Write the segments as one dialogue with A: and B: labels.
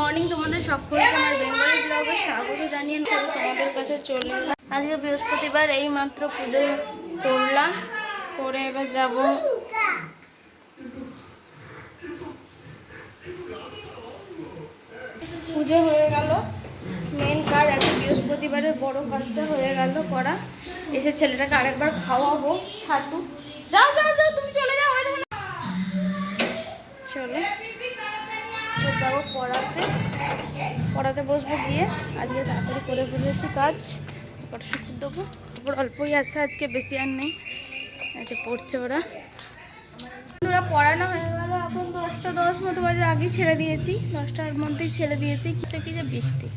A: Morning তোমাদের সকলকে আমার বেঙ্গলি ব্লগে স্বাগত জানিয়ে তোমাদের কাছে চলে আজকে বৃহস্পতিবার, এই মাত্র পুজো করলাম। করে এবার যাব পুজো হয়ে গেল। মেন কাজ আজকে বৃহস্পতিবারের বড় কাজটা হয়ে গেল করা। এসে ছেলেটাকে আরেকবার খাওয়াবো, ছাতু। যাও যাও যাও, তুমি চলে যাও। চলে। পড়াতে পড়াতে বসবো গিয়ে। আজকে তাড়াতাড়ি করে ফেলেছি কাজ ফটোশুট দেবো। তারপর অল্পই আছে আজকে, বেশি আর নেই। আজকে পড়ছে ওরা। ওরা পড়ানো হয়ে গেল এখন দশটা, দশ মতো বাজে। আগেই ছেড়ে দিয়েছি। দশটার মধ্যেই ছেড়ে দিয়েছি। কিছু কি যে বৃষ্টি।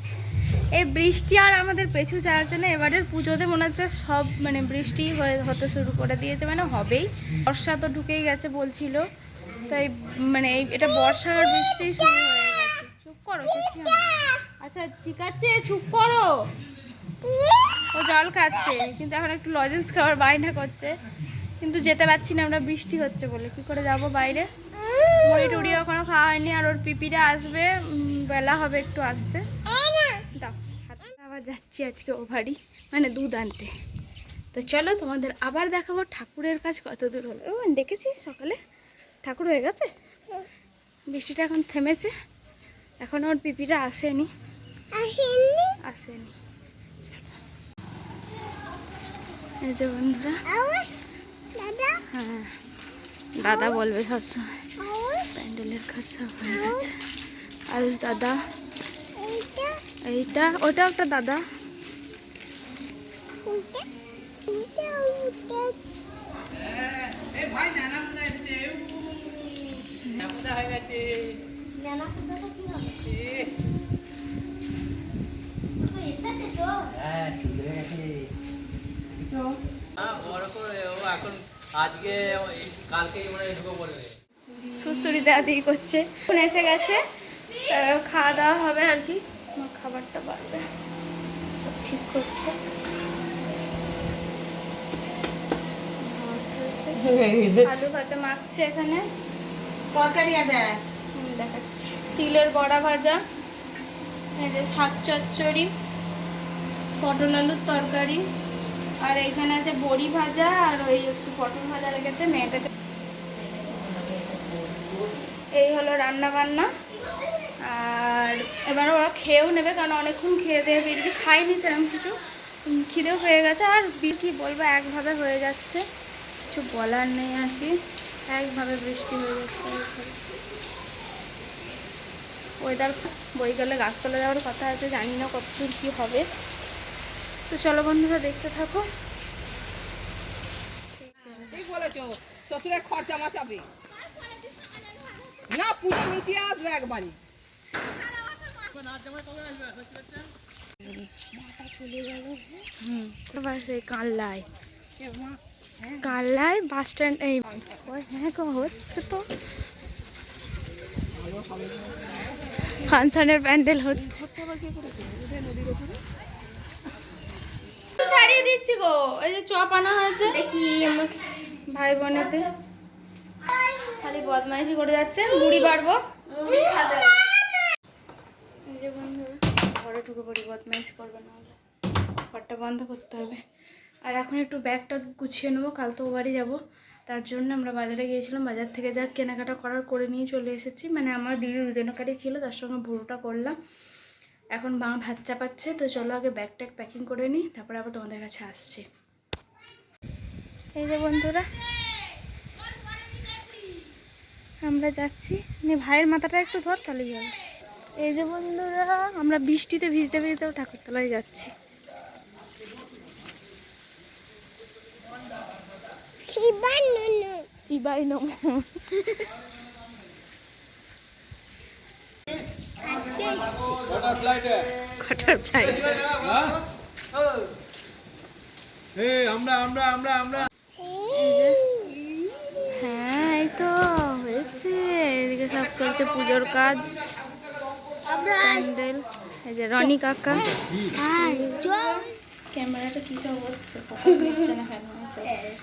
A: এই বৃষ্টি আর আমাদের পেছু ছাড়ছে না, এবারের পুজোতে মনে হচ্ছে সব মানে বৃষ্টি হতে শুরু করে দিয়েছে। মানে হবেই। বর্ষা তো ঢুকেই গেছে বলছিল। তাই মানে এই, এটা বর্ষার বৃষ্টি শুরু হয়ে করো আচ্ছা ঠিক আছে, চুপ করো। ও জল খাচ্ছে, কিন্তু এখন একটু লজেন্স খাওয়ার বায়না করছে। কিন্তু যেতে পারছি না, আমরা বৃষ্টি হচ্ছে বলে। কি করে যাব বাইরে? মুড়ি টুড়ি এখনও খাওয়া হয়নি, আর ওর পিপিরা আসবে বেলা হবে একটু আসতে। দাও আবার যাচ্ছি আজকে ও বাড়ি মানে দুধ আনতে। তো চলো, তোমাদের আবার দেখাবো ঠাকুরের কাজ কত দূর হলো। দেখেছিস সকালে? ঠাকুর হয়ে গেছে? বৃষ্টিটা এখন থেমেছে। এখন ওর পিপিরা আসেনি। আসেনি? এই যে বন্ধুরা। হ্যাঁ। দাদা বলবে সবসময়। প্যান্ডেলের কাজ সব হয়ে গেছে। আয়ুষ দাদা। এইটা? ওটা একটা দাদা।
B: মনে ঢুকে পড়বে
A: সুসুরি দাদি করছে। এখন এসে গেছে খাওয়া দাওয়া হবে আর কি খাবারটা বাড়বে। সব ঠিক করছে। আলু ভাতে মাখছে এখানে।
C: তরকারি দেয়।
A: দেখাচ্ছি। তিলের বড়া ভাজা, এই যে শাক চচ্চড়ি, পটল আলুর তরকারি, আর এখানে আছে বড়ি ভাজা, আর ওই একটু পটল ভাজা লেগেছে মেয়েটাকে। এই হলো রান্না বান্না আর এবার ওরা খেয়েও নেবে, কারণ অনেকক্ষণ খেয়ে দিয়ে বেরিয়ে খাইনি সেরকম কিছু। খিদেও হয়ে গেছে, আর বৃষ্টি বলব একভাবে হয়ে যাচ্ছে। কিছু বলার নেই আর কি। একভাবে বৃষ্টি হয়ে যাচ্ছে। ওয়েদার বই গেলে গাছতলা যাওয়ার কথা আছে জানি না কতদূর কী হবে। তো চলো বন্ধুরা দেখতে থাকো।
C: শ্বশুরের খরচা মাচাবে। না পুজো নিতে আসবে একবারই।
A: এবার সেই কাল্লায়। কাল্লায় বাস স্ট্যান্ড এই হ্যাঁ হচ্ছে তো। ফাংশনের প্যান্ডেল হচ্ছে। ছাড়িয়ে দিচ্ছি গো। এই যে চপ আনা হয়েছে। দেখি ভাই বোনেতে খালি বদমাইশি করে যাচ্ছে। মুড়ি বাড়বো। এই যে বন্ধুরা ঘরে ঢুকে পড়ি বদমাইশ করবে না হলে। ঘরটা বন্ধ করতে হবে। আর এখন একটু ব্যাগটা গুছিয়ে নেব কাল তো ও বাড়ি যাব। তার জন্য আমরা বাজারে গিয়েছিলাম, বাজার থেকে যা কেনাকাটা করার করে নিয়ে চলে এসেছি। মানে আমার দিদি দুদিনকারই ছিল, তার সঙ্গে ভুরোটা করলাম। এখন মা ভাত চাপাচ্ছে, তো চলো আগে ব্যাগ ট্যাগ প্যাকিং করে নিই, তারপরে আবার তোমাদের কাছে আসছি। এই যে বন্ধুরা, আমরা যাচ্ছি। নিয়ে ভাইয়ের মাথাটা একটু ধর, তাহলেই হবে। এই যে বন্ধুরা, আমরা বৃষ্টিতে ভিজতে ভিজতেও ঠাকুরতলায় যাচ্ছি। শিবাই নম কটার ফ্লাইট
B: আমরা আমরা আমরা আমরা
A: হ্যাঁ এই তো। হয়েছে এদিকে সব চলছে পুজোর কাজ প্যান্ডেল এই যে রনি কাকা ক্যামেরাটা কি সব হচ্ছে না কেন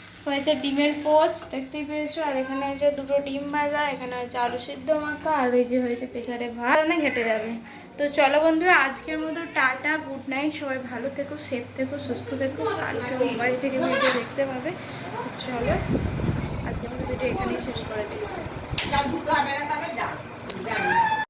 A: হয়েছে ডিমের পোচ, দেখতেই পেয়েছ? আর এখানে হয়েছে দুটো ডিম ভাজা, এখানে হয়েছে আলু সিদ্ধ মাখা, আর ওই যে হয়েছে প্রেসারে ভাত। না ঘেটে যাবে। তো চলো বন্ধুরা, আজকের মতো টাটা, গুড নাইট, সবাই ভালো থেকো, সেফ থেকো, সুস্থ থেকো। কালকে বাড়ি থেকে ভিডিও দেখতে পাবে। চলো, আজকের মতো ভিডিও এখানেই শেষ করে দিচ্ছি।